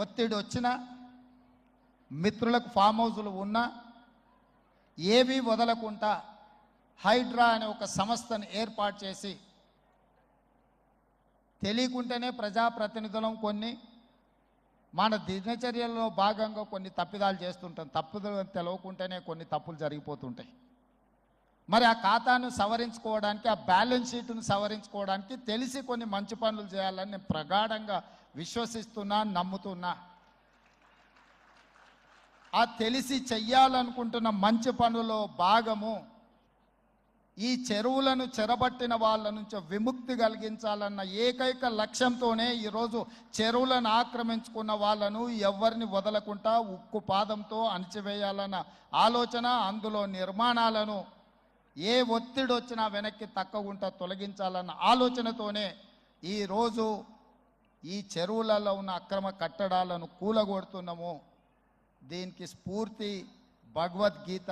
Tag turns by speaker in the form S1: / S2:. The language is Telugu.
S1: ఒత్తిడి వచ్చినా మిత్రులకు ఫామ్ హౌజులు ఉన్నా ఏవి వదలకుండా హైడ్రా అనే ఒక సంస్థను ఏర్పాటు చేసి తెలియకుంటేనే ప్రజాప్రతినిధులం కొన్ని మన దినచర్యల్లో భాగంగా కొన్ని తప్పిదాలు చేస్తుంటాం. తప్పుదలు తెలవకుంటేనే కొన్ని తప్పులు జరిగిపోతుంటాయి. మరి ఆ ఖాతాను సవరించుకోవడానికి ఆ బ్యాలెన్స్ షీట్ను సవరించుకోవడానికి తెలిసి కొన్ని మంచి పనులు చేయాలని నేను ప్రగాఢంగా విశ్వసిస్తున్నా నమ్ముతున్నా. ఆ తెలిసి చెయ్యాలనుకుంటున్న మంచి పనులో భాగము ఈ చెరువులను చెరబట్టిన వాళ్ళ నుంచి విముక్తి కలిగించాలన్న ఏకైక లక్ష్యంతోనే ఈరోజు చెరువులను ఆక్రమించుకున్న వాళ్ళను ఎవరిని వదలకుండా ఉక్కు పాదంతో అణిచివేయాలన్న ఆలోచన అందులో నిర్మాణాలను ఏ ఒత్తిడి వచ్చినా వెనక్కి తక్కకుండా తొలగించాలన్న ఆలోచనతోనే ఈరోజు ఈ చెరువులలో ఉన్న అక్రమ కట్టడాలను కూలగొడుతున్నాము. దీనికి స్ఫూర్తి భగవద్గీత